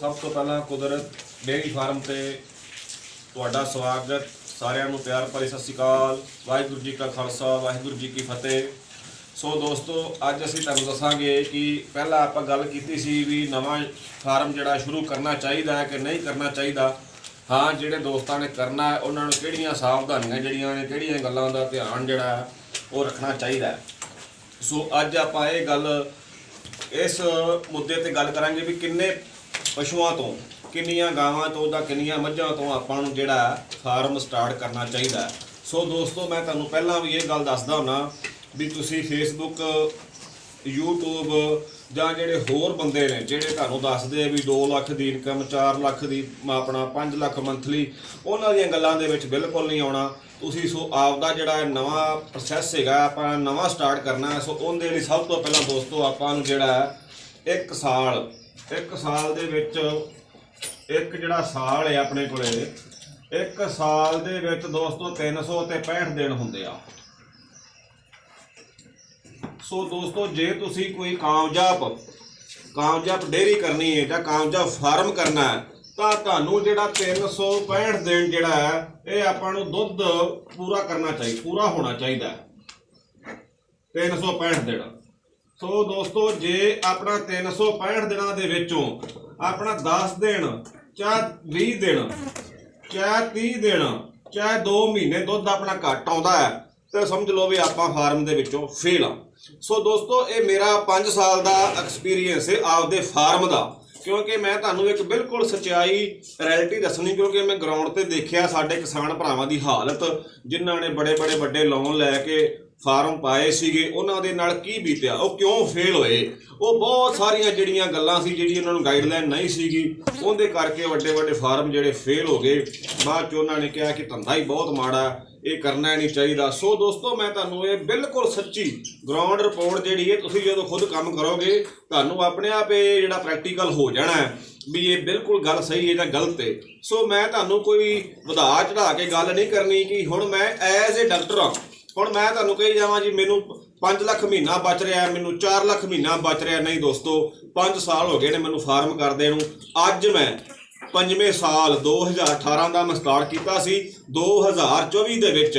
ਸਭ ਤੋਂ ਪਹਿਲਾਂ ਕੁਦਰਤ ਡੇਅਰੀ ਫਾਰਮ ਤੇ ਤੁਹਾਡਾ ਸਵਾਗਤ। ਸਾਰਿਆਂ ਨੂੰ ਪਿਆਰ ਭਰੀ ਸਤਿ ਸ਼੍ਰੀ ਅਕਾਲ। ਵਾਹਿਗੁਰੂ ਜੀ ਕਾ ਖਾਲਸਾ, ਵਾਹਿਗੁਰੂ ਜੀ ਕੀ ਫਤਿਹ। ਸੋ ਦੋਸਤੋ, ਅੱਜ ਅਸੀਂ ਤੁਹਾਨੂੰ ਦੱਸਾਂਗੇ ਕਿ ਪਹਿਲਾਂ ਆਪਾਂ ਗੱਲ ਕੀਤੀ ਸੀ ਵੀ ਨਵਾਂ ਫਾਰਮ ਜਿਹੜਾ ਸ਼ੁਰੂ ਕਰਨਾ ਚਾਹੀਦਾ ਹੈ ਕਿ ਨਹੀਂ ਕਰਨਾ ਚਾਹੀਦਾ। ਹਾਂ, ਜਿਹੜੇ ਦੋਸਤਾਂ ਨੇ ਕਰਨਾ ਹੈ, ਉਹਨਾਂ ਨੂੰ ਕਿਹੜੀਆਂ ਸਾਵਧਾਨੀਆਂ ਜਿਹੜੀਆਂ ਨੇ, ਕਿਹੜੀਆਂ ਗੱਲਾਂ ਦਾ ਧਿਆਨ ਜਿਹੜਾ ਉਹ ਰੱਖਣਾ ਚਾਹੀਦਾ ਹੈ। ਸੋ ਅੱਜ ਆਪਾਂ ਇਹ ਗੱਲ ਇਸ ਮੁੱਦੇ ਤੇ ਗੱਲ ਕਰਾਂਗੇ ਵੀ ਕਿੰਨੇ ਪਸ਼ੂਆਂ ਤੋਂ, ਕਿੰਨੀਆਂ ਗਾਵਾਂ ਤੋਂ ਜਾਂ ਕਿੰਨੀਆਂ ਮੱਝਾਂ ਤੋਂ ਆਪਾਂ ਨੂੰ ਜਿਹੜਾ ਫਾਰਮ ਸਟਾਰਟ ਕਰਨਾ ਚਾਹੀਦਾ ਸੋ ਦੋਸਤੋ, ਮੈਂ ਤੁਹਾਨੂੰ ਪਹਿਲਾਂ ਵੀ ਇਹ ਗੱਲ ਦੱਸਦਾ ਹੁੰਨਾ ਵੀ ਤੁਸੀਂ ਫੇਸਬੁੱਕ YouTube ਜਾਂ ਜਿਹੜੇ ਹੋਰ ਬੰਦੇ ਨੇ ਜਿਹੜੇ ਤੁਹਾਨੂੰ ਦੱਸਦੇ ਆ ਵੀ 2 ਲੱਖ ਦੀ ਇਨਕਮ 4 ਲੱਖ ਦੀ ਮ- ਆਪਣਾ 5 ਲੱਖ ਮੰਥਲੀ ਉਹਨਾਂ ਦੀਆਂ ਗੱਲਾਂ ਦੇ ਵਿੱਚ ਬਿਲਕੁਲ ਨਹੀਂ ਆਉਣਾ। ਤੁਸੀਂ ਸੋ ਆਪਦਾ ਜਿਹੜਾ ਨਵਾਂ ਪ੍ਰੋਸੈਸ ਹੈਗਾ, ਆਪਾਂ ਨਵਾਂ ਸਟਾਰਟ ਕਰਨਾ ਸੋ ਉਹਦੇ ਲਈ ਸਭ ਤੋਂ ਪਹਿਲਾਂ ਦੋਸਤੋ ਆਪਾਂ ਨੂੰ ਜਿਹੜਾ ਹੈ, ਇੱਕ ਸਾਲ ਇੱਕ ਸਾਲ ਦੇ ਵਿੱਚ, ਇੱਕ ਜਿਹੜਾ ਸਾਲ ਹੈ ਆਪਣੇ ਕੋਲੇ, ਇੱਕ ਸਾਲ ਦੇ ਵਿੱਚ ਦੋਸਤੋ 300 ਤੇ 65 ਦਿਨ ਹੁੰਦੇ ਆ। ਸੋ ਦੋਸਤੋ, ਜੇ ਤੁਸੀਂ ਕੋਈ ਕਾਮਯਾਬ ਕਾਮਯਾਬ ਡੇਅਰੀ ਕਰਨੀ ਹੈ ਜਾਂ ਕਾਮਯਾਬ ਫਾਰਮ ਕਰਨਾ ਹੈ, ਤਾਂ ਤੁਹਾਨੂੰ ਜਿਹੜਾ 365 ਦਿਨ ਜਿਹੜਾ ਹੈ, ਇਹ ਆਪਾਂ ਨੂੰ ਦੁੱਧ ਪੂਰਾ ਕਰਨਾ ਚਾਹੀਦਾ ਪੂਰਾ ਹੋਣਾ ਚਾਹੀਦਾ ਹੈ। 365 ਦਿਨ। ਸੋ ਦੋਸਤੋ, ਜੇ ਆਪਣਾ 365 ਦਿਨਾਂ ਦੇ ਵਿੱਚੋਂ ਆਪਣਾ 10 ਦਿਨ, ਚਾਹ 20 ਦਿਨ, ਚਾਹੇ 30 ਦਿਨ, ਚਾਹੇ 2 ਮਹੀਨੇ ਦੁੱਧ ਆਪਣਾ ਘੱਟ ਆਉਂਦਾ ਹੈ, ਤੇ ਸਮਝ ਲਓ ਵੀ ਆਪਾਂ ਫਾਰਮ ਦੇ ਵਿੱਚੋਂ ਫੇਲ ਆ। ਸੋ ਦੋਸਤੋ, ਇਹ ਮੇਰਾ 5 ਸਾਲ ਦਾ ਐਕਸਪੀਰੀਅੰਸ ਹੈ ਆਪਦੇ ਫਾਰਮ ਦਾ। ਕਿਉਂਕਿ ਮੈਂ ਤੁਹਾਨੂੰ ਇੱਕ ਬਿਲਕੁਲ ਸਚਾਈ ਰਿਐਲਿਟੀ ਦੱਸਣੀ, ਕਿਉਂਕਿ ਮੈਂ ਗਰਾਊਂਡ ਤੇ ਦੇਖਿਆ ਸਾਡੇ ਕਿਸਾਨ ਭਰਾਵਾਂ ਦੀ ਹਾਲਤ, ਜਿਨ੍ਹਾਂ ਨੇ ਬੜੇ ਬੜੇ ਵੱਡੇ ਲੋਨ ਲੈ ਕੇ ਫਾਰਮ ਪਾਏ ਸੀਗੇ, ਉਹਨਾਂ ਦੇ ਨਾਲ ਕੀ ਬੀਤਿਆ? ਉਹ ਕਿਉਂ ਫੇਲ ਹੋਏ? ਉਹ ਬਹੁਤ ਸਾਰੀਆਂ ਜਿਹੜੀਆਂ ਗੱਲਾਂ ਸੀ ਜਿਹੜੀ ਉਹਨਾਂ ਨੂੰ ਗਾਈਡਲਾਈਨ ਨਹੀਂ ਸੀਗੀ, ਉਹਦੇ ਕਰਕੇ ਵੱਡੇ ਵੱਡੇ ਫਾਰਮ ਜਿਹੜੇ ਫੇਲ ਹੋ ਗਏ। ਬਾਅਦ ਚ ਉਹਨਾਂ ਨੇ ਕਿਹਾ ਕਿ ਧੰਦਾ ਹੀ ਬਹੁਤ ਮਾੜਾ, ਇਹ ਕਰਨਾ ਨਹੀਂ ਚਾਹੀਦਾ। ਸੋ ਦੋਸਤੋ, ਮੈਂ ਤੁਹਾਨੂੰ ਇਹ ਬਿਲਕੁਲ ਸੱਚੀ ਗਰਾਊਂਡ ਰਿਪੋਰਟ ਜਿਹੜੀ ਹੈ, ਤੁਸੀਂ ਜਦੋਂ ਖੁਦ ਕੰਮ ਕਰੋਗੇ, ਤੁਹਾਨੂੰ ਆਪਣੇ ਆਪ ਇਹ ਜਿਹੜਾ ਪ੍ਰੈਕਟੀਕਲ ਹੋ ਜਾਣਾ ਹੈ ਵੀ ਇਹ ਬਿਲਕੁਲ ਗੱਲ ਸਹੀ ਹੈ ਜਾਂ ਗਲਤ ਹੈ। ਸੋ ਮੈਂ ਤੁਹਾਨੂੰ ਕੋਈ ਵਧਾ ਚੜਾ ਕੇ ਗੱਲ ਨਹੀਂ ਕਰਨੀ ਕਿ ਹੁਣ ਮੈਂ ਐਜ਼ ਅ ਡਾਕਟਰ ਹਾਂ। ਹੁਣ ਮੈਂ ਤੁਹਾਨੂੰ ਕਹੀ ਜਾਵਾਂ ਜੀ, ਮੈਨੂੰ 5 ਲੱਖ ਮਹੀਨਾ ਬਚ ਰਿਹਾ, ਮੈਨੂੰ 4 ਲੱਖ ਮਹੀਨਾ ਬਚ ਰਿਹਾ। ਨਹੀਂ ਦੋਸਤੋ 5 ਸਾਲ ਹੋ ਗਏ ਨੇ ਮੈਨੂੰ ਫਾਰਮ ਕਰਦੇ ਨੂੰ। ਅੱਜ ਮੈਂ ਪੰਜਵੇਂ ਸਾਲ 2018 ਦਾ ਮੈਂ ਸਟਾਰਟ ਕੀਤਾ ਸੀ 2024 ਦੇ ਵਿੱਚ।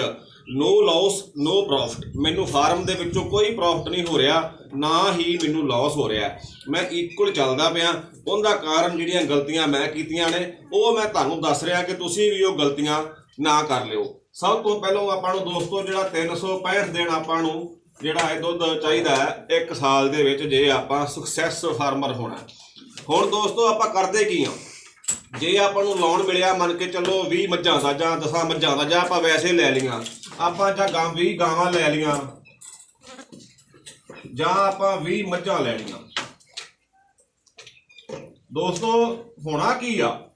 ਨੋ ਲਾਸ ਨੋ ਪ੍ਰੋਫਿਟ ਮੈਨੂੰ ਫਾਰਮ ਦੇ ਵਿੱਚੋਂ ਕੋਈ ਪ੍ਰੋਫਿਟ ਨਹੀਂ ਹੋ ਰਿਹਾ, ਨਾ ਹੀ ਮੈਨੂੰ ਲਾਸ ਹੋ ਰਿਹਾ। ਮੈਂ ਇਕੁਅਲ ਚੱਲਦਾ ਪਿਆ। ਉਹਦਾ ਕਾਰਨ ਜਿਹੜੀਆਂ ਗਲਤੀਆਂ ਮੈਂ ਕੀਤੀਆਂ ਨੇ, ਉਹ ਮੈਂ ਤੁਹਾਨੂੰ ਦੱਸ ਰਿਹਾ ਕਿ ਤੁਸੀਂ ਵੀ ਉਹ ਗਲਤੀਆਂ ਨਾ ਕਰ ਲਿਓ। ਸਭ ਤੋਂ ਪਹਿਲਾਂ ਆਪਾਂ ਨੂੰ ਦੋਸਤੋ ਜਿਹੜਾ 365 ਦਿਨ ਆਪਾਂ ਨੂੰ ਜਿਹੜਾ ਇਹ ਦੁੱਧ ਚਾਹੀਦਾ ਹੈ, ਇੱਕ ਸਾਲ ਦੇ ਵਿੱਚ ਜੇ ਆਪਾਂ ਸਕਸੈਸ ਫਾਰਮਰ ਹੋਣਾ। ਹੁਣ ਦੋਸਤੋ ਆਪਾਂ ਕਰਦੇ ਕੀ ਆ? ਜੇ ਆਪਾਂ ਨੂੰ ਲੋਨ ਮਿਲਿਆ, ਮੰਨ ਕੇ ਚੱਲੋ 20 ਮੱਝਾਂ ਦਾ ਜਾਂ 10 ਮੱਝਾਂ ਦਾ, ਜਾਂ ਆਪਾਂ ਵੈਸੇ ਲੈ ਲਈਆਂ, ਆਪਾਂ ਜਾਂ ਗਾਂ 20 ਗਾਵਾਂ ਲੈ ਲਈਆਂ, ਜਾਂ ਆਪਾਂ 20 ਮੱਝਾਂ ਲੈ ਲਈਆਂ। ਦੋਸਤੋ ਹੋਣਾ ਕੀ ਆ?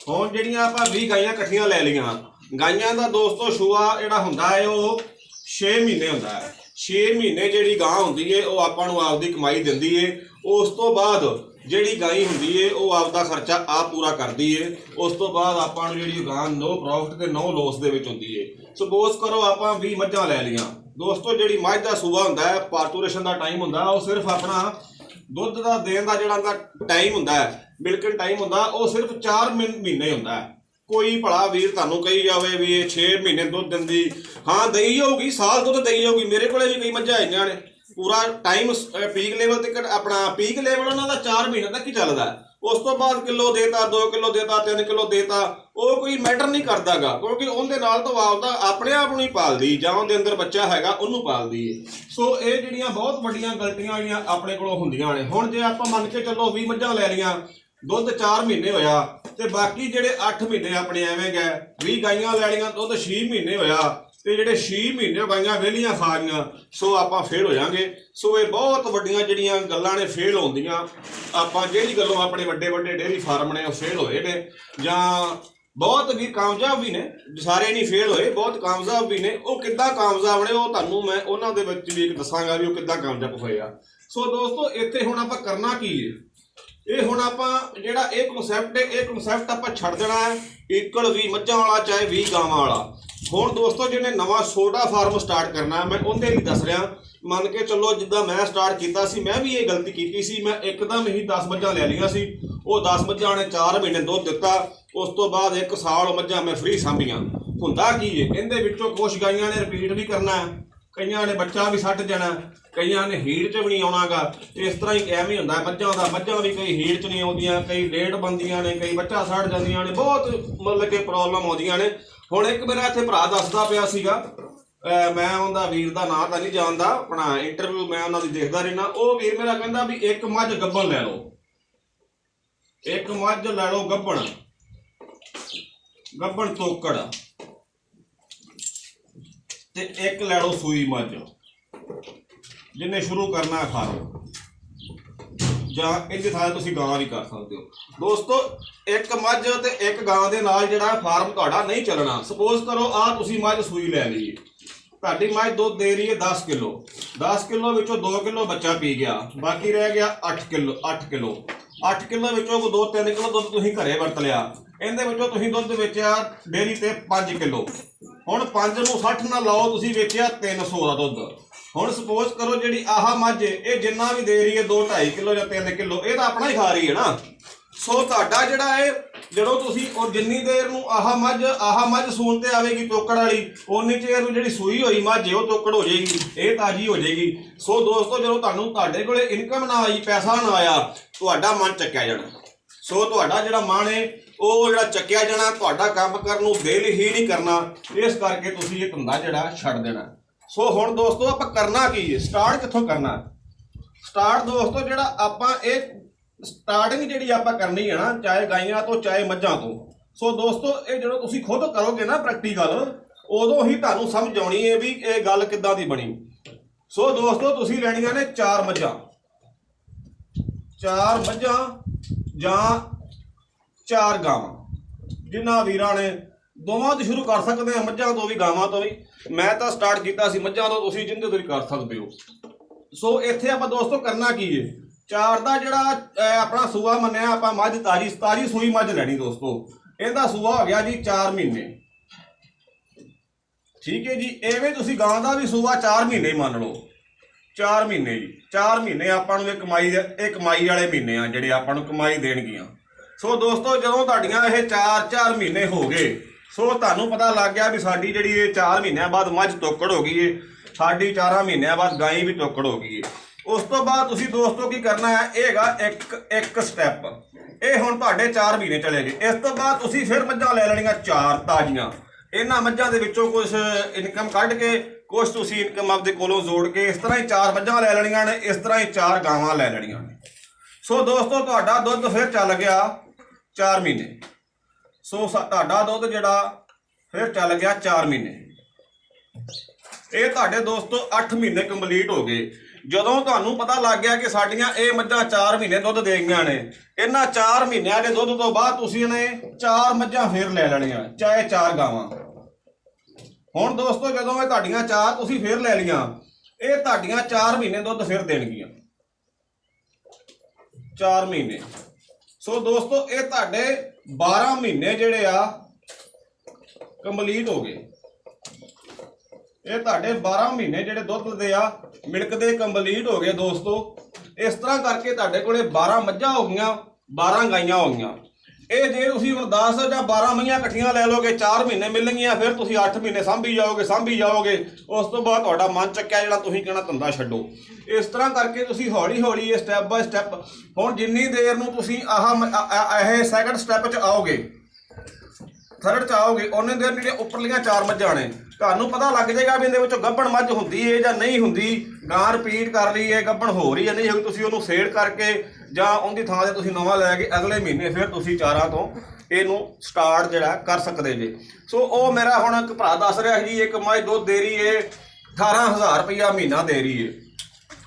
ਹੁਣ ਜਿਹੜੀਆਂ ਆਪਾਂ 20 ਗਾਈਆਂ ਇਕੱਠੀਆਂ ਲੈ ਲਈਆਂ, ਗਾਈਆਂ ਦਾ ਦੋਸਤੋ ਸ਼ੂਆ ਜਿਹੜਾ ਹੁੰਦਾ ਹੈ, ਉਹ 6 ਮਹੀਨੇ ਹੁੰਦਾ ਹੈ। 6 ਮਹੀਨੇ ਜਿਹੜੀ ਗਾਂ ਹੁੰਦੀ ਹੈ ਉਹ ਆਪਾਂ ਨੂੰ ਆਪਦੀ ਕਮਾਈ ਦਿੰਦੀ ਹੈ ਉਸ ਤੋਂ ਬਾਅਦ ਜਿਹੜੀ ਗਾਈ ਹੁੰਦੀ ਹੈ ਉਹ ਆਪਦਾ ਖਰਚਾ ਆਪ ਪੂਰਾ ਕਰਦੀ ਹੈ ਉਸ ਤੋਂ ਬਾਅਦ ਆਪਾਂ ਨੂੰ ਜਿਹੜੀ ਗਾਂ ਨੋ ਪ੍ਰੋਫਿਟ ਤੇ ਨੋ ਲੋਸ ਦੇ ਵਿੱਚ ਹੁੰਦੀ ਹੈ ਸਪੋਜ਼ ਕਰੋ ਆਪਾਂ 20 ਮੱਝਾਂ ਲੈ ਲਈਆਂ। ਦੋਸਤੋ ਜਿਹੜੀ ਮੱਝ ਦਾ ਸੂਆ ਹੁੰਦਾ ਹੈ ਪਾਰਟੂਰੇਸ਼ਨ ਦਾ ਟਾਈਮ ਹੁੰਦਾ, ਉਹ ਸਿਰਫ ਆਪਣਾ ਦੁੱਧ ਦਾ, ਦੇਣ ਦਾ ਜਿਹੜਾ ਦਾ ਟਾਈਮ ਹੁੰਦਾ ਹੈ ਮਿਲਕਿੰਗ ਟਾਈਮ ਹੁੰਦਾ, ਉਹ ਸਿਰਫ 4 ਮਹੀਨੇ ਹੁੰਦਾ ਹੈ ਕੋਈ ਭਲਾ ਵੀਰ ਤੁਹਾਨੂੰ ਕਹੀ ਜਾਵੇ ਵੀ ਇਹ 6 ਮਹੀਨੇ ਦੁੱਧ ਦਿੰਦੀ, ਹਾਂ ਦਈ ਜਾਊਗੀ, ਸਾਲ ਦੁੱਧ ਦਈ ਜਾਊਗੀ, ਮੇਰੇ ਕੋਲੇ ਵੀ ਕਈ ਮੱਝਾਂ ਆਈਆਂ ਨੇ ਪੂਰਾ ਟਾਈਮ ਪੀਕ ਲੈਵਲ ਤੇ ਆਪਣਾ ਪੀਕ ਲੈਵਲ ਉਹਨਾਂ ਦਾ 4 ਮਹੀਨੇ ਤੱਕ ਹੀ ਚੱਲਦਾ ਹੈ। ਉਸ ਤੋਂ ਬਾਅਦ ਕਿਲੋ ਦੇਤਾ 2 ਕਿਲੋ ਦੇਤਾ 3 ਕਿਲੋ ਦੇਤਾ, ਉਹ ਕੋਈ ਮੈਟਰ ਨਹੀਂ ਕਰਦਾਗਾ, ਕਿਉਂਕਿ ਉਹਦੇ ਨਾਲ ਤਾਂ ਆਪਦਾ ਆਪਣੇ ਆਪ ਨੂੰ ਹੀ ਪਾਲਦੀ, ਜਾਂ ਉਹਦੇ ਅੰਦਰ ਬੱਚਾ ਹੈਗਾ, ਉਹਨੂੰ ਪਾਲਦੀ ਏ। ਸੋ ਇਹ ਜਿਹੜੀਆਂ ਬਹੁਤ ਵੱਡੀਆਂ ਗਲਤੀਆਂ ਜਿਹੜੀਆਂ ਆਪਣੇ ਕੋਲੋਂ ਹੁੰਦੀਆਂ ਨੇ, ਹੁਣ ਜੇ ਆਪਾਂ ਮੰਨ ਕੇ ਚੱਲੋ 20 ਮੱਝਾਂ ਲੈ ਲਈਆਂ, ਦੁੱਧ 4 ਮਹੀਨੇ ਹੋਇਆ, ਤੇ ਬਾਕੀ ਜਿਹੜੇ 8 ਮਹੀਨੇ ਆਪਣੇ ਐਵੇਂ ਗਏ 20 ਗਾਈਆਂ ਲੈ ਲਈਆਂ, ਦੁੱਧ 6 ਮਹੀਨੇ ਹੋਇਆ ਤੇ ਜਿਹੜੇ 6 ਮਹੀਨੇ ਗਾਈਆਂ ਵਿਹਲੀਆਂ ਖਾ ਗਈਆਂ ਸੋ ਆਪਾਂ ਫੇਲ ਹੋ ਜਾਾਂਗੇ। ਸੋ ਇਹ ਬਹੁਤ ਵੱਡੀਆਂ ਜਿਹੜੀਆਂ ਗੱਲਾਂ ਨੇ ਫੇਲ ਹੁੰਦੀਆਂ ਆਪਾਂ ਜਿਹੜੀ ਗੱਲੋਂ ਆਪਣੇ ਵੱਡੇ ਵੱਡੇ ਡੇਅਰੀ ਫਾਰਮ ਨੇ, ਉਹ ਫੇਲ ਹੋਏ ਨੇ। ਜਾਂ ਬਹੁਤ ਵੀ ਕਾਮਯਾਬ ਵੀ ਨੇ, ਸਾਰੇ ਨਹੀਂ ਫੇਲ ਹੋਏ, ਬਹੁਤ ਕਾਮਯਾਬ ਵੀ ਨੇ। ਉਹ ਕਿੱਦਾਂ ਕਾਮਯਾਬ ਨੇ, ਉਹ ਤੁਹਾਨੂੰ ਮੈਂ ਉਹਨਾਂ ਦੇ ਵਿੱਚ ਵੀ ਇੱਕ ਦੱਸਾਂਗਾ ਵੀ ਉਹ ਕਿੱਦਾਂ ਕਾਮਯਾਬ ਹੋਏ ਆ। ਸੋ ਦੋਸਤੋ, ਇੱਥੇ ਹੁਣ ਆਪਾਂ ਕਰਨਾ ਕੀ ਹੈ ਇਹ ਹੁਣ ਆਪਾਂ ਜਿਹੜਾ ਇਹ ਕਨਸੈਪਟ ਹੈ, ਇਹ ਕਨਸੈਪਟ ਆਪਾਂ ਛੱਡ ਦੇਣਾ ਹੈ ਈਕਲ ਵੀ ਮੱਝਾਂ ਵਾਲਾ ਚਾਹੇ 20 ਗਾਵਾਂ ਵਾਲਾ। ਹੁਣ ਦੋਸਤੋ, ਜਿਹਨੇ ਨਵਾਂ ਸੋਡਾ ਫਾਰਮ ਸਟਾਰਟ ਕਰਨਾ ਮੈਂ ਉਹਦੇ ਲਈ ਦੱਸ ਰਿਹਾ। ਮੰਨ ਕੇ ਚੱਲੋ, ਜਿੱਦਾਂ ਮੈਂ ਸਟਾਰਟ ਕੀਤਾ ਸੀ, ਮੈਂ ਵੀ ਇਹ ਗਲਤੀ ਕੀਤੀ ਸੀ। ਮੈਂ ਇੱਕਦਮ ਹੀ 10 ਮੱਝਾਂ ਲੈ ਲਈਆਂ ਸੀ। ਉਹ 10 ਮੱਝਾਂ ਨੇ 4 ਮਹੀਨੇ ਦੁੱਧ ਦਿੱਤਾ। ਉਸ ਤੋਂ ਬਾਅਦ ਇੱਕ ਸਾਲ ਮੱਝਾਂ ਮੈਂ ਫ੍ਰੀ ਸਾਂਭੀਆਂ। ਹੁੰਦਾ ਕੀ ਹੈ ਇਹਦੇ ਵਿੱਚੋਂ ਕੁਝ ਗਾਈਆਂ ਨੇ ਰਿਪੀਟ ਵੀ ਕਰਨਾ ਕਈਆਂ ਨੇ ਬੱਚਾ ਵੀ ਸੱਟ ਜਾਣਾ ਕਈਆਂ ਨੇ ਹੀੜ 'ਚ ਵੀ ਨਹੀਂ ਆਉਣਾਗਾ। ਇਸ ਤਰ੍ਹਾਂ ਹੀ ਐਵੇਂ ਹੀ ਹੁੰਦਾ ਹੈ, ਦਾ ਮੱਝਾਂ ਵੀ ਕਈ ਹੀੜ 'ਚ ਨਹੀਂ ਆਉਂਦੀਆਂ ਕਈ ਲੇਟ ਬੰਦੀਆਂ ਨੇ ਕਈ ਬੱਚਾ ਛੱਡ ਜਾਂਦੀਆਂ ਨੇ ਬਹੁਤ ਮਤਲਬ ਕਿ ਪ੍ਰੋਬਲਮ ਆਉਂਦੀਆਂ ਨੇ। ਹੁਣ ਇੱਕ ਮੇਰਾ ਇੱਥੇ ਭਰਾ ਦੱਸਦਾ ਪਿਆ ਸੀਗਾ ਅਹ ਮੈਂ ਉਹਦਾ ਵੀਰ ਦਾ ਨਾਂ ਤਾਂ ਨਹੀਂ ਜਾਣਦਾ ਆਪਣਾ ਇੰਟਰਵਿਊ ਮੈਂ ਉਹਨਾਂ ਦੀ ਦੇਖਦਾ ਰਹਿਣਾ ਉਹ ਵੀਰ ਮੇਰਾ ਕਹਿੰਦਾ ਵੀ ਇੱਕ ਮੱਝ ਗੱਬਣ ਲੈ ਲਓ। ਇੱਕ ਮੱਝ ਲੈ ਲਓ ਗੱਬਣ ਗੱਬਣ ਤੋਕੜ। ਤੇ ਇੱਕ ਲੈ ਲਓ ਸੂਈ ਮੱਝ। ਜਿਹਨੇ ਸ਼ੁਰੂ ਕਰਨਾ ਹੈ ਫਾਰਮ ਜਾਂ ਇਹਦੇ ਥਾਂ ਤੁਸੀਂ ਗਾਂ ਵੀ ਕਰ ਸਕਦੇ ਹੋ। ਦੋਸਤੋ, ਇੱਕ ਮੱਝ ਤੇ ਇੱਕ ਗਾਂ ਦੇ ਨਾਲ ਜਿਹੜਾ ਫਾਰਮ ਤੁਹਾਡਾ ਨਹੀਂ ਚੱਲਣਾ, ਸਪੋਜ਼ ਕਰੋ ਆ ਤੁਸੀਂ ਮੱਝ ਸੂਈ ਲੈ ਲਈਏ। ਤੁਹਾਡੀ ਮੱਝ ਦੁੱਧ ਦੇ ਰਹੀ ਹੈ 10 ਕਿਲੋ। 10 ਕਿਲੋ ਵਿੱਚੋਂ 2 ਕਿਲੋ ਬੱਚਾ ਪੀ ਗਿਆ, ਬਾਕੀ ਰਹਿ ਗਿਆ 8 ਕਿਲੋ 8 ਕਿਲੋ। 8 ਕਿਲੋ ਵਿੱਚੋਂ ਕੋ 2-3 ਕਿਲੋ ਦੁੱਧ ਤੁਸੀਂ ਘਰੇ ਵਰਤ ਲਿਆ। ਇਹਦੇ ਵਿੱਚੋਂ ਤੁਸੀਂ ਦੁੱਧ ਵੇਚਿਆ ਡੇਅਰੀ ਤੇ 5 ਕਿਲੋ। ਹੁਣ 5 ਨੂੰ 60 ਨਾਲ ਲਾਓ, ਤੁਸੀਂ ਵੇਚਿਆ 300 ਦਾ ਦੁੱਧ। ਹੁਣ ਸਪੋਜ਼ ਕਰੋ ਜਿਹੜੀ ਆਹ ਮੱਝ ਇਹ ਜਿੰਨਾ ਵੀ ਦੇ ਰਹੀ ਹੈ 2 2.5 ਕਿਲੋ ਜਾਂ 3 ਕਿਲੋ, ਇਹ ਤਾਂ ਆਪਣਾ ਹੀ ਖਾ ਰਹੀ ਹੈ ਨਾ। ਸੋ ਤੁਹਾਡਾ ਜਿਹੜਾ ਹੈ ਜਦੋਂ ਤੁਸੀਂ ਉਹ ਜਿੰਨੀ ਦੇਰ ਨੂੰ ਆਹ ਮੱਝ ਆਹ ਮੱਝ ਸੂਣ ਤੇ ਆਵੇਗੀ ਤੋਕੜ ਵਾਲੀ ਉਨੀ ਚਿਰ ਨੂੰ ਜਿਹੜੀ ਸੂਈ ਹੋਈ ਮੱਝ ਉਹ ਤੋਕੜ ਹੋ ਜਾਏਗੀ, ਇਹ ਤਾਜੀ ਹੋ ਜਾਏਗੀ। ਸੋ ਦੋਸਤੋ, ਜਦੋਂ ਤੁਹਾਨੂੰ ਤੁਹਾਡੇ ਕੋਲੇ ਇਨਕਮ ਨਾ ਆਈ, ਪੈਸਾ ਨਾ ਆਇਆ, ਤੁਹਾਡਾ ਮਨ ਚੱਕਿਆ ਜਾਣਾ। ਸੋ ਤੁਹਾਡਾ ਜਿਹੜਾ ਮਨ ਹੈ ਉਹ ਜਿਹੜਾ ਚੱਕਿਆ ਜਾਣਾ, ਤੁਹਾਡਾ ਕੰਮ ਕਰਨ ਨੂੰ ਦਿਲ ਹੀ ਨਹੀਂ ਕਰਨਾ, ਇਸ ਕਰਕੇ ਤੁਸੀਂ ਇਹ ਧੰਦਾ ਜਿਹੜਾ ਛੱਡ ਦੇਣਾ। ਸੋ ਹੁਣ ਦੋਸਤੋ, ਆਪਾਂ ਕਰਨਾ ਕੀ ਹੈ ਸਟਾਰਟ ਕਿੱਥੋਂ ਕਰਨਾ? ਸਟਾਰਟ ਦੋਸਤੋ, ਜਿਹੜਾ ਆਪਾਂ ਇਹ ਸਟਾਰਟਿੰਗ ਜਿਹੜੀ ਆਪਾਂ ਕਰਨੀ ਹੈ ਨਾ, ਚਾਹੇ ਗਾਈਆਂ ਤੋਂ, ਚਾਹੇ ਮੱਝਾਂ ਤੋਂ। ਸੋ ਦੋਸਤੋ, ਇਹ ਜਦੋਂ ਤੁਸੀਂ ਖੁਦ ਕਰੋਗੇ ਨਾ ਪ੍ਰੈਕਟੀਕਲ ਉਦੋਂ ਹੀ ਤੁਹਾਨੂੰ ਸਮਝ ਆਉਣੀ ਹੈ ਵੀ ਇਹ ਗੱਲ ਕਿੱਦਾਂ ਦੀ ਬਣੀ। ਸੋ ਦੋਸਤੋ, ਤੁਸੀਂ ਲੈਣੀਆਂ ਨੇ ਚਾਰ ਮੱਝਾਂ। ਚਾਰ ਮੱਝਾਂ ਜਾਂ ਚਾਰ ਗਾਵਾਂ। ਜਿਨ੍ਹਾਂ ਵੀਰਾਂ ਨੇ ਦੋਵਾਂ ਤੋਂ ਸ਼ੁਰੂ ਕਰ ਸਕਦੇ ਆ, ਮੱਝਾਂ ਤੋਂ ਵੀ, ਗਾਵਾਂ ਤੋਂ ਵੀ। ਮੈਂ ਤਾਂ ਸਟਾਰਟ ਕੀਤਾ ਸੀ ਮੱਝਾਂ ਤੋਂ, ਤੁਸੀਂ ਜਿੰਦੇ ਤੋਂ ਵੀ ਕਰ ਸਕਦੇ ਹੋ। ਸੋ ਇੱਥੇ ਆਪਾਂ ਦੋਸਤੋ ਕਰਨਾ ਕੀ ਹੈ ਚਾਰ ਦਾ ਜਿਹੜਾ ਆਪਣਾ ਸੂਆ ਮੰਨਿਆ, ਆਪਾਂ ਮੱਝ ਤਾਜੀ ਤਾਜੀ ਸੂਈ ਮੱਝ ਲੈਣੀ ਦੋਸਤੋ। ਇਹਦਾ ਸੂਆ ਹੋ ਗਿਆ ਜੀ 4 ਮਹੀਨੇ। ਠੀਕ ਹੈ ਜੀ, ਐਵੇਂ ਤੁਸੀਂ ਗਾਂ ਦਾ ਵੀ ਸੂਆ 4 ਮਹੀਨੇ ਹੀ ਮੰਨ ਲਓ। 4 ਮਹੀਨੇ ਜੀ। 4 ਮਹੀਨੇ ਆਪਾਂ ਨੂੰ ਇਹ ਕਮਾਈ ਦੇ ਇਹ ਕਮਾਈ ਵਾਲੇ ਮਹੀਨੇ ਆ ਜਿਹੜੇ ਆਪਾਂ ਨੂੰ ਕਮਾਈ ਦੇਣਗੀਆਂ। ਸੋ ਦੋਸਤੋ, ਜਦੋਂ ਤੁਹਾਡੀਆਂ ਇਹ 4-4 ਮਹੀਨੇ ਹੋ ਗਏ, ਸੋ ਤੁਹਾਨੂੰ ਪਤਾ ਲੱਗ ਗਿਆ ਵੀ ਸਾਡੀ ਜਿਹੜੀ ਇਹ 4 ਮਹੀਨਿਆਂ ਬਾਅਦ ਮੱਝ ਤੋਕੜ ਹੋ ਗਈ ਏ। ਸਾਡੀ 4 ਮਹੀਨਿਆਂ ਬਾਅਦ ਗਾਈ ਵੀ ਤੋਕੜ ਹੋ ਗਈ ਏ। ਉਸ ਤੋਂ ਬਾਅਦ ਤੁਸੀਂ ਦੋਸਤੋ ਕੀ ਕਰਨਾ ਹੈ? ਇਹ ਹੈਗਾ ਇੱਕ ਇੱਕ ਸਟੈਪ ਇਹ ਹੁਣ ਤੁਹਾਡੇ 4 ਮਹੀਨੇ ਚਲੇ ਗਏ। ਇਸ ਤੋਂ ਬਾਅਦ ਤੁਸੀਂ ਫਿਰ ਮੱਝਾਂ ਲੈ ਲੈਣੀਆਂ ਚਾਰ ਤਾਜ਼ੀਆਂ। ਇਹਨਾਂ ਮੱਝਾਂ ਦੇ ਵਿੱਚੋਂ ਕੁਝ ਇਨਕਮ ਕੱਢ ਕੇ ਕੁਝ ਤੁਸੀਂ ਇਨਕਮ ਆਪਦੇ ਕੋਲੋਂ ਜੋੜ ਕੇ ਇਸ ਤਰ੍ਹਾਂ ਹੀ ਚਾਰ ਮੱਝਾਂ ਲੈ ਲੈਣੀਆਂ ਨੇ, ਇਸ ਤਰ੍ਹਾਂ ਹੀ ਚਾਰ ਗਾਵਾਂ ਲੈ ਲੈਣੀਆਂ ਨੇ। ਸੋ ਦੋਸਤੋ, ਤੁਹਾਡਾ ਦੁੱਧ ਫਿਰ ਚੱਲ ਗਿਆ 4 ਮਹੀਨੇ। ਸੋ ਸਾ- ਤੁਹਾਡਾ ਦੁੱਧ ਜਿਹੜਾ ਫਿਰ ਚੱਲ ਗਿਆ 4 ਮਹੀਨੇ। ਇਹ ਤੁਹਾਡੇ ਦੋਸਤੋ 8 ਮਹੀਨੇ ਕੰਪਲੀਟ ਹੋ ਗਏ। ਜਦੋਂ ਤੁਹਾਨੂੰ ਪਤਾ ਲੱਗ ਗਿਆ ਕਿ ਸਾਡੀਆਂ ਇਹ ਮੱਝਾਂ 4 ਮਹੀਨੇ ਦੁੱਧ ਦੇ ਗਈਆਂ ਨੇ, ਇਹਨਾਂ 4 ਮਹੀਨਿਆਂ ਦੇ ਦੁੱਧ ਤੋਂ ਬਾਅਦ ਤੁਸੀਂ ਨੇ 4 ਮੱਝਾਂ ਫਿਰ ਲੈ ਲੈਣੀਆਂ, ਚਾਹੇ 4 ਗਾਵਾਂ। ਹੁਣ ਦੋਸਤੋ ਜਦੋਂ ਇਹ ਤੁਹਾਡੀਆਂ 4 ਤੁਸੀਂ ਫਿਰ ਲੈ ਲੀਆਂ ਇਹ ਤੁਹਾਡੀਆਂ 4 ਮਹੀਨੇ ਦੁੱਧ ਫਿਰ ਦੇਣਗੀਆਂ। 4 ਮਹੀਨੇ। ਸੋ ਦੋਸਤੋ, ਇਹ ਤੁਹਾਡੇ 12 ਮਹੀਨੇ ਜਿਹੜੇ ਆ ਕੰਪਲੀਟ ਹੋ ਗਏ। ਇਹ ਤੁਹਾਡੇ 12 ਮਹੀਨੇ ਜਿਹੜੇ ਦੁੱਧ ਦੇ ਆ, ਮਿਲਕ ਦੇ ਕੰਪਲੀਟ ਹੋ ਗਏ ਦੋਸਤੋ। ਇਸ ਤਰ੍ਹਾਂ ਕਰਕੇ ਤੁਹਾਡੇ ਕੋਲੇ 12 ਮੱਝਾਂ ਹੋ ਗਈਆਂ 12 ਗਾਈਆਂ ਹੋ ਗਈਆਂ। ਇਹ ਜੇ ਤੁਸੀਂ ਹੁਣ 10 ਜਾਂ 12 ਮਹੀਆਂ ਇਕੱਠੀਆਂ ਲੈ ਲੋਗੇ 4 ਮਹੀਨੇ ਮਿਲਣਗੀਆਂ, ਫਿਰ ਤੁਸੀਂ 8 ਮਹੀਨੇ ਸਾਂਭੀ ਜਾਓਗੇ ਸਾਂਭੀ ਜਾਓਗੇ। ਉਸ ਤੋਂ ਬਾਅਦ ਤੁਹਾਡਾ ਮਨ ਚੱਕਿਆ ਜਿਹੜਾ ਤੁਸੀਂ ਕਹਿਣਾ ਧੰਦਾ ਛੱਡੋ। ਇਸ ਤਰ੍ਹਾਂ ਕਰਕੇ ਤੁਸੀਂ ਹੌਲੀ ਹੌਲੀ ਇਹ ਸਟੈਪ ਬਾਏ ਸਟੈਪ ਹੁਣ ਜਿੰਨੀ ਦੇਰ ਨੂੰ ਤੁਸੀਂ ਆਹ ਇਹ ਸੈਕੰਡ ਸਟੈਪ 'ਚ ਆਓਗੇ ਥਰਡ ਚ ਆਓਗੇ ਉਹਨੇ ਦੇਰ ਜਿਹੜੀਆਂ ਉੱਪਰਲੀਆਂ ਚਾਰ ਮੱਝਾਂ ਨੇ, ਤੁਹਾਨੂੰ ਪਤਾ ਲੱਗ ਜਾਏਗਾ ਵੀ ਇਹਦੇ ਵਿੱਚੋਂ ਗੱਭਣ ਮੱਝ ਹੁੰਦੀ ਏ ਜਾਂ ਨਹੀਂ ਹੁੰਦੀ। ਗਾਂ ਰਿਪੀਟ ਕਰ ਲਈ ਏ ਗੱਭਣ ਹੋ ਰਹੀ ਹੈ, ਨਹੀਂ ਹੋਈ, ਤੁਸੀਂ ਉਹਨੂੰ ਸੇੜ ਕਰਕੇ ਜਾਂ ਉਹਦੀ ਥਾਂ ਤੇ ਤੁਸੀਂ ਨਵਾਂ ਲੈ ਕੇ ਅਗਲੇ ਮਹੀਨੇ ਫਿਰ ਤੁਸੀਂ ਚਾਰਾਂ ਤੋਂ ਇਹਨੂੰ ਸਟਾਰਟ ਜਿਹੜਾ ਕਰ ਸਕਦੇ ਜੇ। ਸੋ ਉਹ ਮੇਰਾ ਹੁਣ ਇੱਕ ਭਰਾ ਦੱਸ ਰਿਹਾ ਸੀ ਇੱਕ ਮਾਈ ਦੁੱਧ ਦੇ ਰਹੀ ਏ 18000 ਰੁਪਇਆ ਮਹੀਨਾ ਦੇ ਰਹੀ ਏ।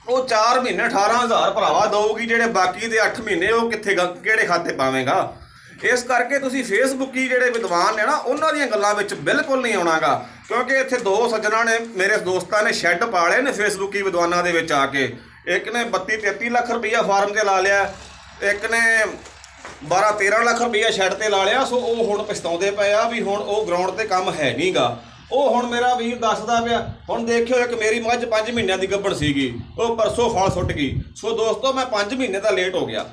ਉਹ 4 ਮਹੀਨੇ 18000 ਭਰਾਵਾ ਦਊਗੀ, ਜਿਹੜੇ ਬਾਕੀ ਦੇ 8 ਮਹੀਨੇ ਉਹ ਕਿੱਥੇ ਗਾ- ਕਿਹੜੇ ਖਾਤੇ ਪਾਵੇਂਗਾ? ਇਸ ਕਰਕੇ ਤੁਸੀਂ ਫੇਸਬੁੱਕੀ ਜਿਹੜੇ ਵਿਦਵਾਨ ਨੇ ਨਾ, ਉਹਨਾਂ ਦੀਆਂ ਗੱਲਾਂ ਵਿੱਚ ਬਿਲਕੁਲ ਨਹੀਂ ਆਉਣਾਗਾ। ਕਿਉਂਕਿ ਇੱਥੇ ਦੋ ਸੱਜਣਾ ਨੇ, ਮੇਰੇ ਦੋਸਤਾਂ ਨੇ ਸ਼ੈੱਡ ਪਾਲੇ ਨੇ ਫੇਸਬੁੱਕੀ ਵਿਦਵਾਨਾਂ ਦੇ ਵਿੱਚ ਆ ਕੇ। ਇੱਕ ਨੇ 32 33 ਲੱਖ ਰੁਪਈਆ ਫਾਰਮ ਤੇ ਲਾ ਲਿਆ, ਇੱਕ ਨੇ 12 13 ਲੱਖ ਰੁਪਈਆ ਸ਼ੈੱਡ ਤੇ ਲਾ ਲਿਆ, ਸੋ ਉਹ ਹੁਣ ਪਛਤਾਉਂਦੇ ਪਏ ਆ ਵੀ ਹੁਣ ਉਹ ਗਰਾਊਂਡ ਤੇ ਕੰਮ ਹੈ ਨਹੀਂਗਾ ਉਹ ਹੁਣ ਮੇਰਾ ਵੀਰ ਦੱਸਦਾ ਪਿਆ, ਹੁਣ ਦੇਖਿਓ ਇੱਕ ਮੇਰੀ ਮੱਝ 5 ਮਹੀਨਿਆਂ ਦੀ ਗੱਭਣ ਸੀਗੀ, ਉਹ ਪਰਸੋਂ ਫਲ ਸੁੱਟ ਗਈ। ਸੋ ਦੋਸਤੋ, ਮੈਂ 5 ਮਹੀਨੇ ਦਾ ਲੇਟ ਹੋ ਗਿਆ।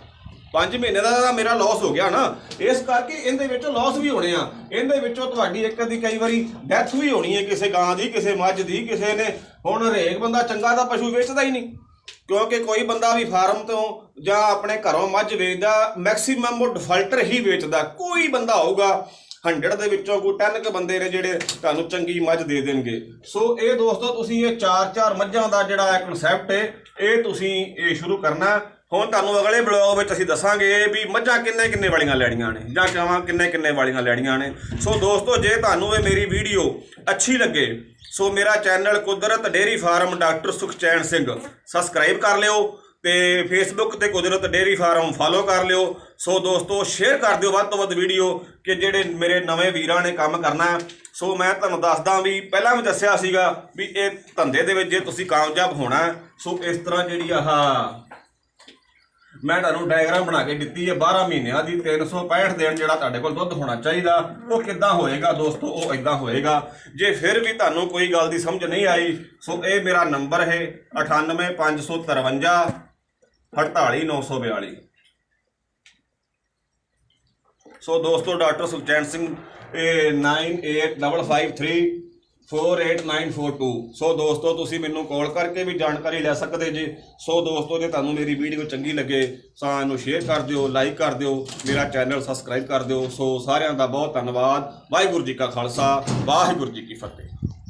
5 ਮਹੀਨੇ ਦਾ ਤਾਂ ਮੇਰਾ ਲਾਸ ਹੋ ਗਿਆ ਨਾ। ਇਸ ਕਰਕੇ ਇਹਦੇ ਵਿੱਚੋਂ ਲਾਸ ਵੀ ਹੋਣੇ ਆ। ਇਹਦੇ ਵਿੱਚੋਂ ਤੁਹਾਡੀ ਇੱਕ ਦੀ ਕਈ ਵਾਰੀ ਡੈਥ ਵੀ ਹੋਣੀ ਹੈ ਕਿਸੇ ਗਾਂ ਦੀ, ਕਿਸੇ ਮੱਝ ਦੀ, ਕਿਸੇ ਨੇ। ਹੁਣ ਹਰੇਕ ਬੰਦਾ ਚੰਗਾ ਦਾ ਪਸ਼ੂ ਵੇਚਦਾ ਹੀ ਨਹੀਂ। ਕਿਉਂਕਿ ਕੋਈ ਬੰਦਾ ਵੀ ਫਾਰਮ ਤੋਂ ਜਾਂ ਆਪਣੇ ਘਰੋਂ ਮੱਝ ਵੇਚਦਾ ਮੈਕਸਿਮਮ ਉਹ ਡਿਫਾਲਟਰ ਹੀ ਵੇਚਦਾ। ਕੋਈ ਬੰਦਾ ਹੋਊਗਾ 100 ਦੇ ਵਿੱਚੋਂ ਕੋਈ 10 ਕੁ ਬੰਦੇ ਨੇ ਜਿਹੜੇ ਤੁਹਾਨੂੰ ਚੰਗੀ ਮੱਝ ਦੇ ਦੇਣਗੇ। ਸੋ ਇਹ ਦੋਸਤੋ, ਤੁਸੀਂ ਇਹ ਚਾਰ ਚਾਰ ਮੱਝਾਂ ਦਾ ਜਿਹੜਾ ਇਹ ਕਨਸੈਪਟ ਹੈ ਇਹ ਤੁਸੀਂ ਇਹ ਸ਼ੁਰੂ ਕਰਨਾ। ਹੁਣ ਤੁਹਾਨੂੰ ਅਗਲੇ ਬਲੌਗ ਵਿੱਚ ਅਸੀਂ ਦੱਸਾਂਗੇ ਵੀ ਮੱਝਾਂ ਕਿੰਨੇ ਕਿੰਨੇ ਵਾਲੀਆਂ ਲੈਣੀਆਂ ਨੇ, ਜਾਂ ਕਹਾਂ ਕਿੰਨੇ ਕਿੰਨੇ ਵਾਲੀਆਂ ਲੈਣੀਆਂ ਨੇ। ਸੋ ਦੋਸਤੋ, ਜੇ ਤੁਹਾਨੂੰ ਇਹ ਮੇਰੀ ਵੀਡੀਓ ਅੱਛੀ ਲੱਗੇ, ਸੋ ਮੇਰਾ channel Kudrat dairy farm doctor Sukhchain Singh subscribe ਕਰ ਲਿਓ ਤੇ ਫੇਸਬੁੱਕ ਤੇ ਕੁਦਰਤ ਡੇਰੀ ਫਾਰਮ ਫਾਲੋ ਕਰ ਲਿਓ। ਸੋ ਦੋਸਤੋ ਸ਼ੇਅਰ ਕਰ ਦਿਓ ਵੱਧ ਤੋਂ ਵੱਧ ਵੀਡੀਓ ਕਿ ਜਿਹੜੇ ਮੇਰੇ ਨਵੇਂ ਵੀਰਾਂ ਨੇ ਕੰਮ ਕਰਨਾ। ਸੋ ਮੈਂ ਤੁਹਾਨੂੰ ਦੱਸਦਾ ਵੀ ਪਹਿਲਾਂ ਵੀ ਦੱਸਿਆ ਸੀਗਾ ਵੀ ਇਹ ਧੰਦੇ ਦੇ ਵਿੱਚ ਜੇ ਤੁਸੀਂ ਕਾਮਯਾਬ ਹੋਣਾ, ਸੋ ਇਸ ਤਰ੍ਹਾਂ ਜਿਹੜੀ ਆਹ ਮੈਂ ਤੁਹਾਨੂੰ ਡਾਇਗਰਾਮ ਬਣਾ ਕੇ ਦਿੱਤੀ ਹੈ 12 ਮਹੀਨਿਆਂ ਦੀ 365 ਦਿਨ ਜਿਹੜਾ ਤੁਹਾਡੇ ਕੋਲ ਦੁੱਧ ਹੋਣਾ ਚਾਹੀਦਾ, ਉਹ ਕਿੱਦਾਂ ਹੋਏਗਾ ਦੋਸਤੋ, ਉਹ ਇਦਾਂ ਹੋਏਗਾ। ਜੇ ਫਿਰ ਵੀ ਤੁਹਾਨੂੰ ਕੋਈ ਗੱਲ ਦੀ ਸਮਝ ਨਹੀਂ ਆਈ, ਸੋ ਇਹ ਮੇਰਾ ਨੰਬਰ ਹੈ 98553 48942 ਸੋ ਦੋਸਤੋ, ਡਾਕਟਰ ਸੁਖਚੈਨ ਸਿੰਘ, ਇਹ 985553 48942 ਸੋ ਦੋਸਤੋ, ਤੁਸੀਂ ਮੈਨੂੰ ਕਾਲ ਕਰਕੇ ਵੀ ਜਾਣਕਾਰੀ ਲੈ ਸਕਦੇ ਜੇ। ਸੋ ਦੋਸਤੋ, ਜੇ ਤੁਹਾਨੂੰ ਮੇਰੀ ਵੀਡੀਓ ਚੰਗੀ ਲੱਗੇ, ਤਾਂ ਇਹਨੂੰ ਸ਼ੇਅਰ ਕਰ ਦਿਓ ਲਾਈਕ ਕਰ ਦਿਓ, ਮੇਰਾ ਚੈਨਲ ਸਬਸਕ੍ਰਾਈਬ ਕਰ ਦਿਓ। ਸੋ ਸਾਰਿਆਂ ਦਾ ਬਹੁਤ ਧੰਨਵਾਦ। ਵਾਹਿਗੁਰੂ ਜੀ ਕਾ ਖਾਲਸਾ, ਵਾਹਿਗੁਰੂ ਜੀ ਕੀ ਫਤਿਹ।